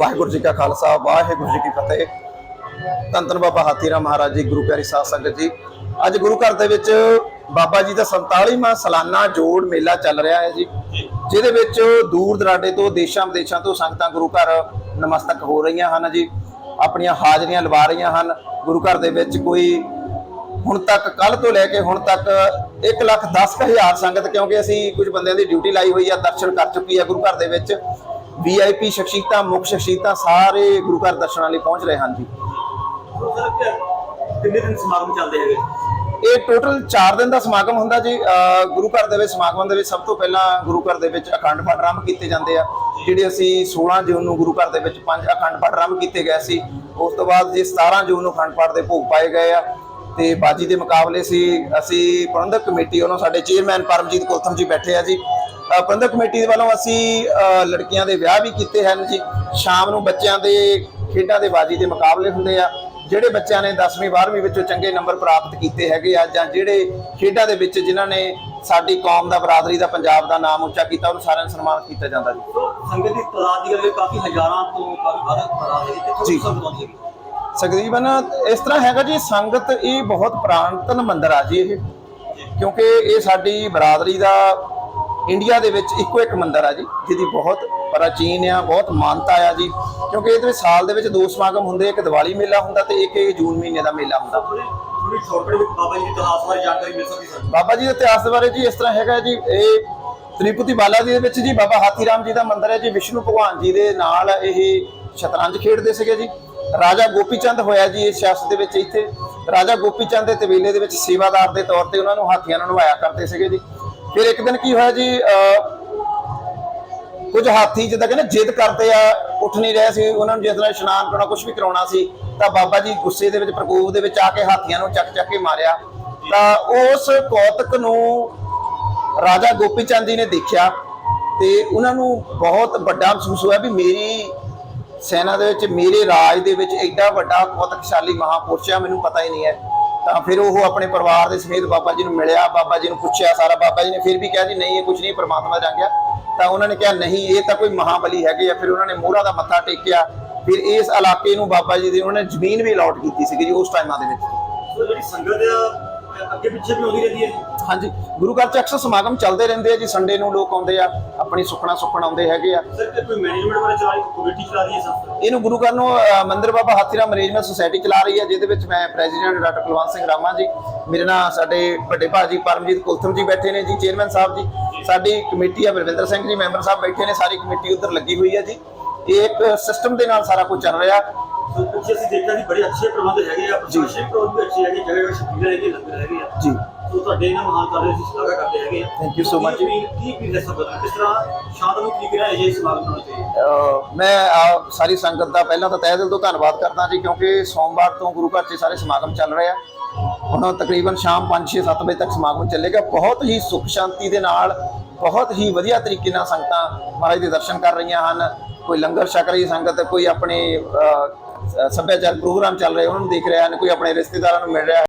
ਵਾਹਿਗੁਰੂ ਜੀ ਕਾ ਖਾਲਸਾ, ਵਾਹਿਗੁਰੂ ਜੀ ਕੀ ਫਤਿਹ। ਧੰਨ ਧੰਨ ਬਾਬਾ ਹਾਥੀਰਾਮ ਮਹਾਰਾਜ ਜੀ, ਗੁਰੂ ਪਿਆਰੀ ਸਾਧ ਸੰਗਤ ਜੀ। ਅੱਜ ਗੁਰੂ ਘਰ ਦੇ ਵਿੱਚ ਬਾਬਾ ਜੀ ਦਾ 47ਵਾਂ ਸਾਲਾਨਾ ਜੋੜ ਮੇਲਾ ਚੱਲ ਰਿਹਾ ਹੈ ਜੀ। ਜਿਹਦੇ ਵਿੱਚ ਦੂਰ ਦਰਾਡੇ ਤੋਂ, ਦੇਸ਼ਾਂ ਵਿਦੇਸ਼ਾਂ ਤੋਂ ਸੰਗਤਾਂ ਗੁਰੂ ਘਰ ਨਮਸਤਕ ਹੋ ਰਹੀਆਂ ਹਨ ਜੀ। ਆਪਣੀਆਂ ਹਾਜ਼ਰੀਆਂ ਲਵਾ ਰਹੀਆਂ ਹਨ। ਗੁਰੂ ਘਰ ਦੇ ਵਿੱਚ ਕੋਈ ਹੁਣ ਤੱਕ ਕੱਲ ਤੋਂ ਲੈ ਕੇ ਹੁਣ ਤੱਕ 1 ਲੱਖ 10 ਹਜ਼ਾਰ ਸੰਗਤ, ਕਿਉਂਕਿ ਅਸੀਂ ਕੁਝ ਬੰਦਿਆਂ ਦੀ ਡਿਊਟੀ ਲਾਈ ਹੋਈ ਆ, ਦਰਸ਼ਨ ਕਰ ਚੁੱਕੀ ਆ ਗੁਰੂ ਘਰ ਦੇ ਵਿੱਚ। ਵੀਆਈਪੀ ਸ਼ਖਸੀਅਤਾਂ ਮੁੱਖ ਸ਼ਖਸੀਅਤਾਂ ਸਾਰੇ ਗੁਰੂ ਘਰ ਦਰਸ਼ਨਾਂ ਲਈ ਪਹੁੰਚ ਰਹੇ ਹਨ ਜੀ। ਕਿੰਨੇ ਦਿਨ ਸਮਾਗਮ ਚੱਲਦੇ ਹੈਗੇ? ਇਹ ਟੋਟਲ 4 ਦਿਨ ਦਾ ਸਮਾਗਮ ਹੁੰਦਾ ਜੀ। ਗੁਰੂ ਘਰ ਦੇ ਵਿੱਚ ਸਮਾਗਮਾਂ ਦੇ ਵਿੱਚ ਸਭ ਤੋਂ ਪਹਿਲਾਂ ਗੁਰੂ ਘਰ ਦੇ ਵਿੱਚ ਅਖੰਡ ਪਾਠ ਆਰੰਭ ਕੀਤੇ ਜਾਂਦੇ ਆ। ਜਿਹੜੇ ਅਸੀਂ 16 ਜੂਨ ਨੂੰ ਗੁਰੂ ਘਰ ਦੇ ਵਿੱਚ ਪੰਜ ਅਖੰਡ ਪਾਠ ਆਰੰਭ ਕੀਤੇ ਗਏ ਸੀ ਉਸ ਤੋਂ ਬਾਅਦ ਜੀ 17 ਜੂਨ ਨੂੰ ਅਖੰਡ ਪਾਠ ਦੇ ਭੋਗ ਪਾਏ ਗਏ ਆ। ਤੇ ਬਾਜੀ ਦੇ ਮੁਕਾਬਲੇ ਸੀ ਅਸੀਂ ਪ੍ਰਬੰਧਕ ਕਮੇਟੀ ਵੱਲੋਂ ਸਾਡੇ ਚੇਅਰਮੈਨ ਪਰਮਜੀਤ ਕੋਥਮ ਜੀ ਬੈਠੇ ਆ ਜੀ। ਪ੍ਰਬੰਧਕ ਕਮੇਟੀ ਦੇ ਵੱਲੋਂ ਅਸੀਂ ਲੜਕੀਆਂ ਦੇ ਵਿਆਹ ਵੀ ਕੀਤੇ ਹਨ ਜੀ। ਸ਼ਾਮ ਨੂੰ ਬੱਚਿਆਂ ਦੇ ਖੇਡਾਂ ਦੇ ਬਾਜੀ ਦੇ ਮੁਕਾਬਲੇ ਹੁੰਦੇ ਆ। ਜਿਹੜੇ ਬੱਚਿਆਂ ਨੇ 10ਵੀਂ 12ਵੀਂ ਵਿੱਚੋਂ ਚੰਗੇ ਨੰਬਰ ਪ੍ਰਾਪਤ ਕੀਤੇ ਹੈਗੇ ਆ ਜਾਂ ਜਿਹੜੇ ਖੇਡਾਂ ਦੇ ਵਿੱਚ ਜਿਨ੍ਹਾਂ ਨੇ ਸਾਡੀ ਕੌਮ ਦਾ ਬਰਾਦਰੀ ਦਾ ਪੰਜਾਬ ਦਾ ਨਾਮ ਉੱਚਾ ਕੀਤਾ ਉਹਨੂੰ ਸਾਰਿਆਂ ਨੂੰ ਸਨਮਾਨਿਤ ਕੀਤਾ ਜਾਂਦਾ ਜੀ। ਸੰਗਤ ਦੀ ਤਾਦਾਦ ਦੀ ਗੱਲ ਕਾਫੀ ਹਜ਼ਾਰਾਂ ਤੋਂ ਕਾਫੀ ਵੱਧ ਤਾਦਾਦ ਹੈ ਕਿੱਥੋਂ ਜੀ। ਸੰਗਤ ਆਉਂਦੀ ਹੈਗੀ ਤਕਰੀਬਨ ਇਸ ਤਰ੍ਹਾਂ ਹੈਗਾ ਜੀ ਸੰਗਤ ਇਹ ਬਹੁਤ ਪ੍ਰਾਂਤਨ ਮੰਦਿਰ ਆ ਜੀ ਇਹ। ਕਿਉਂਕਿ ਇਹ ਸਾਡੀ ਬਰਾਦਰੀ ਦਾ ਇੰਡੀਆ ਦੇ ਵਿੱਚ ਇੱਕੋ ਇੱਕ ਮੰਦਿਰ ਆ ਜੀ ਜਿਹਦੀ ਬਹੁਤ ਪ੍ਰਾਚੀਨ ਆ ਬਹੁਤ ਮਾਨਤਾ ਆ ਜੀ। ਕਿਉਂਕਿ ਇਹਦੇ ਵਿੱਚ ਸਾਲ ਦੇ ਵਿੱਚ ਦੋ ਸਮਾਗਮ ਹੁੰਦੇ ਇੱਕ ਦੀਵਾਲੀ ਮੇਲਾ ਹੁੰਦਾ ਤੇ ਇੱਕ ਇਹ ਜੂਨ ਮਹੀਨੇ ਦਾ ਮੇਲਾ ਹੁੰਦਾ। ਥੋੜੀ ਵਿੱਚ ਬਾਬਾ ਜੀ ਦੀ ਇਤਿਹਾਸ ਬਾਰੇ ਜਾਣਕਾਰੀ ਮਿਲ ਸਕਦੀ ਸਾਨੂੰ ਬਾਬਾ ਜੀ ਦੇ ਇਤਿਹਾਸ ਬਾਰੇ ਜੀ ਇਸ ਤਰ੍ਹਾਂ ਹੈਗਾ ਜੀ ਇਹ ਤ੍ਰਿਪੁਤੀ ਬਾਲਾ ਜੀ ਦੇ ਵਿੱਚ ਜੀ ਬਾਬਾ ਹਾਥੀਰਾਮ ਜੀ ਦਾ ਮੰਦਿਰ ਹੈ ਜੀ ਵਿਸ਼ਨੂੰ ਭਗਵਾਨ ਜੀ ਦੇ ਨਾਲ ਇਹ ਸ਼ਤਰੰਜ ਖੇਡਦੇ ਸੀਗੇ ਜੀ। ਰਾਜਾ ਗੋਪੀਚੰਦ ਹੋਇਆ ਜੀ ਇਸ ਸ਼ਾਸਤ ਦੇ ਵਿੱਚ ਇੱਥੇ। ਰਾਜਾ ਗੋਪੀਚੰਦ ਦੇ ਤਬੀਲੇ ਦੇ ਵਿੱਚ ਸੇਵਾਦਾਰ ਦੇ ਤੌਰ ਤੇ ਉਹਨਾਂ ਨੂੰ ਹਾਥੀਆਂ ਨਾਲ ਨਵਾਇਆ ਕਰਦੇ ਸੀਗੇ ਜੀ। ਫਿਰ ਇੱਕ ਦਿਨ ਕੀ ਹੋਇਆ ਜੀ ਅਹ, ਕੁਝ ਹਾਥੀ ਜਿੱਦਾਂ ਕਹਿੰਦੇ ਜਿੱਦ ਕਰਦੇ ਆ ਉੱਠ ਨਹੀਂ ਰਹੇ ਸੀ ਉਹਨਾਂ ਨੂੰ ਜਿਸ ਤਰ੍ਹਾਂ ਇਸ਼ਨਾਨ ਕਰਾਉਣਾ ਕੁਝ ਵੀ ਕਰਾਉਣਾ ਸੀ ਤਾਂ ਬਾਬਾ ਜੀ ਗੁੱਸੇ ਦੇ ਵਿੱਚ ਪ੍ਰਕੋਪ ਦੇ ਵਿੱਚ ਆ ਕੇ ਹਾਥੀਆਂ ਨੂੰ ਚੱਕ ਚੱਕ ਕੇ ਮਾਰਿਆ। ਤਾਂ ਉਸ ਕੌਤਕ ਨੂੰ ਰਾਜਾ ਗੋਪੀ ਚੰਦ ਜੀ ਨੇ ਦੇਖਿਆ ਤੇ ਉਹਨਾਂ ਨੂੰ ਬਹੁਤ ਵੱਡਾ ਮਹਿਸੂਸ ਹੋਇਆ ਵੀ ਮੇਰੀ ਸੈਨਾ ਦੇ ਵਿੱਚ ਮੇਰੇ ਰਾਜ ਦੇ ਵਿੱਚ ਐਡਾ ਵੱਡਾ ਕੌਤਕਸ਼ਾਲੀ ਮਹਾਪੁਰਸ਼ ਆ ਮੈਨੂੰ ਪਤਾ ਹੀ ਨਹੀਂ ਹੈ। ਤਾਂ ਫਿਰ ਉਹ ਆਪਣੇ ਪਰਿਵਾਰ ਦੇ ਸਮੇਤ ਬਾਬਾ ਜੀ ਨੂੰ ਮਿਲਿਆ, ਬਾਬਾ ਜੀ ਨੂੰ ਪੁੱਛਿਆ, ਸਾਰਾ ਬਾਬਾ ਜੀ ਨੇ ਫਿਰ ਵੀ ਕਿਹਾ ਜੀ, ਨਹੀਂ, ਇਹ ਕੁਝ ਨਹੀਂ, ਪ੍ਰਮਾਤਮਾ ਜਾਂਗਿਆ ਤਾਂ ਉਹਨਾਂ ਨੇ ਕਿਹਾ, ਨਹੀਂ, ਇਹ ਤਾਂ ਕੋਈ ਮਹਾਬਲੀ ਹੈਗੇ ਆ। ਫਿਰ ਉਹਨਾਂ ਨੇ ਮੋਹਰਾ ਦਾ ਮੱਥਾ ਟੇਕਿਆ। ਫਿਰ ਇਸ ਇਲਾਕੇ ਨੂੰ ਬਾਬਾ ਜੀ ਦੀ, ਉਹਨਾਂ ਨੇ ਜ਼ਮੀਨ ਵੀ ਅਲਾਟ ਕੀਤੀ ਸੀਗੀ ਜੀ ਉਸ ਟਾਈਮਾਂ ਦੇ ਵਿੱਚ। ਸੋ ਜਿਹੜੀ ਸੰਗਤ ਅੱਗੇ ਪਿੱਛੇ ਵੀ ਆਉਂਦੀ ਰਹਿੰਦੀ ਹੈ ਹਾਂਜੀ ਗੁਰੂ ਘਰ ਚ ਅਕਸਰ ਸਮਾਗਮ ਚੱਲਦੇ ਰਹਿੰਦੇ ਆ ਜੀ ਸੰਡੇ ਨੂੰ ਲੋਕ ਆਉਂਦੇ ਆ ਆਪਣੀ ਸੁਖਣਾ ਸੁਖਣ ਆਉਂਦੇ ਹੈਗੇ ਆ। ਸਰ ਤੇ ਕੋਈ ਮੈਨੇਜਮੈਂਟ ਬਾਰੇ ਚਲਾ ਰਹੀ ਕਮੇਟੀ ਚਲਾ ਰਹੀ ਹੈ ਸੰਸਥਾ ਇਹਨੂੰ ਗੁਰੂ ਘਰ ਨੂੰ ਅ, ਮੰਦਿਰ ਬਾਬਾ ਹਾਥੀਰਾਮ ਮੈਨੇਜਮੈਂਟ ਸੁਸਾਇਟੀ ਚਲਾ ਰਹੀ ਹੈ ਜਿਹਦੇ ਵਿੱਚ ਮੈਂ ਪ੍ਰੈਜ਼ੀਡੈਂਟ ਡਾਕਟਰ ਕੁਲਵੰਤ ਸਿੰਘ ਰਾਮਾ ਜੀ ਮੇਰੇ ਨਾਲ ਸਾਡੇ ਵੱਡੇ ਭਾਜੀ ਪਰਮਜੀਤ ਕੁਲਥਮ ਜੀ ਬੈਠੇ ਨੇ ਜੀ ਚੇਅਰਮੈਨ ਸਾਹਿਬ ਜੀ ਸਾਡੀ ਕਮੇਟੀ ਆ ਬਲਵਿੰਦਰ ਸਿੰਘ ਜੀ ਮੈਂਬਰ ਸਾਹਿਬ ਬੈਠੇ ਨੇ ਸਾਰੀ ਕਮੇਟੀ ਉੱਧਰ ਲੱਗੀ ਹੋਈ ਹੈ ਜੀ। ਇਹ ਇੱਕ ਸਿਸਟਮ ਦੇ ਨਾਲ ਸਾਰਾ ਕੁਝ ਚੱਲ ਰਿਹਾ। ਸੋ ਪਿੱਛੇ ਅਸੀਂ ਦੇਖਿਆ ਕਿ ਬੜੇ ਅੱਛੇ ਪ੍ਰਬੰਧ ਹੈਗੇ ਆ ਪ੍ਰਸ਼ਾਸਨਿਕ ਪ੍ਰਬੰਧ ਵੀ ਅੱਛੇ ਹੈਗੇ ਜਗ੍ਹਾ ਸ਼ਬੀਲ ਹੈਗੇ ਲੰਗਰ ਹੈਗੇ ਆ। ਜੀ। ਸੋ ਤੁਹਾਡੇ ਇਹਨਾਂ ਮਹਾਨ ਕਾਰਜ ਦੀ ਸ਼ਲਾਘਾ ਕਰਦੇ ਹੈਗੇ ਆ। Thank you so much. ਕੀ ਅਪੀਲ- ਕੀ ਅਪੀਲ ਹੈ ਸੰਗਤ ਨੂੰ ਕਿਸ ਤਰ੍ਹਾਂ ਸ਼ਾਂਤ ਨੂੰ ਕੀ ਕਿਹਾ ਇਹ ਸਮਾਗਮ ਹੋਣਾ ਚਾਹੀਦਾ ਅ, ਮੈਂ ਆ ਸਾਰੀ ਸੰਗਤ ਦਾ ਪਹਿਲਾਂ ਤਾਂ ਤਹਿ ਦਿਲ ਤੋਂ ਧੰਨਵਾਦ ਕਰਦਾ ਜੀ ਕਿਉਂਕਿ ਸੋਮਵਾਰ ਤੋਂ ਗੁਰੂ ਘਰ 'ਚ ਸਾਰੇ ਸਮਾਗਮ ਚੱਲ ਰਹੇ ਆ। ਹੁਣ ਤਕਰੀਬਨ ਸ਼ਾਮ 5 6 7 ਵਜੇ ਤੱਕ ਸਮਾਗਮ ਚੱਲੇਗਾ। ਬਹੁਤ ਹੀ ਸੁਖ ਸ਼ਾਂਤੀ ਦੇ ਨਾਲ ਬਹੁਤ ਹੀ ਵਧੀਆ ਤਰੀਕੇ ਨਾਲ ਸੰਗਤਾਂ ਮਹਾਰਾਜ ਦੇ ਦਰਸ਼ਨ ਕਰ ਰਹੀਆਂ ਹਨ। ਕੋਈ ਲੰਗਰ ਛਕ ਰਹੀ ਸੰਗਤ ਕੋਈ ਆਪਣੇ ਸੱਭਿਆਚਾਰ ਪ੍ਰੋਗਰਾਮ ਚੱਲ ਰਹੇ ਉਹਨਾਂ ਨੂੰ ਦੇਖ ਰਿਹਾ ਹਨ ਕੋਈ ਆਪਣੇ ਰਿਸ਼ਤੇਦਾਰਾਂ ਨੂੰ ਮਿਲ ਰਿਹਾ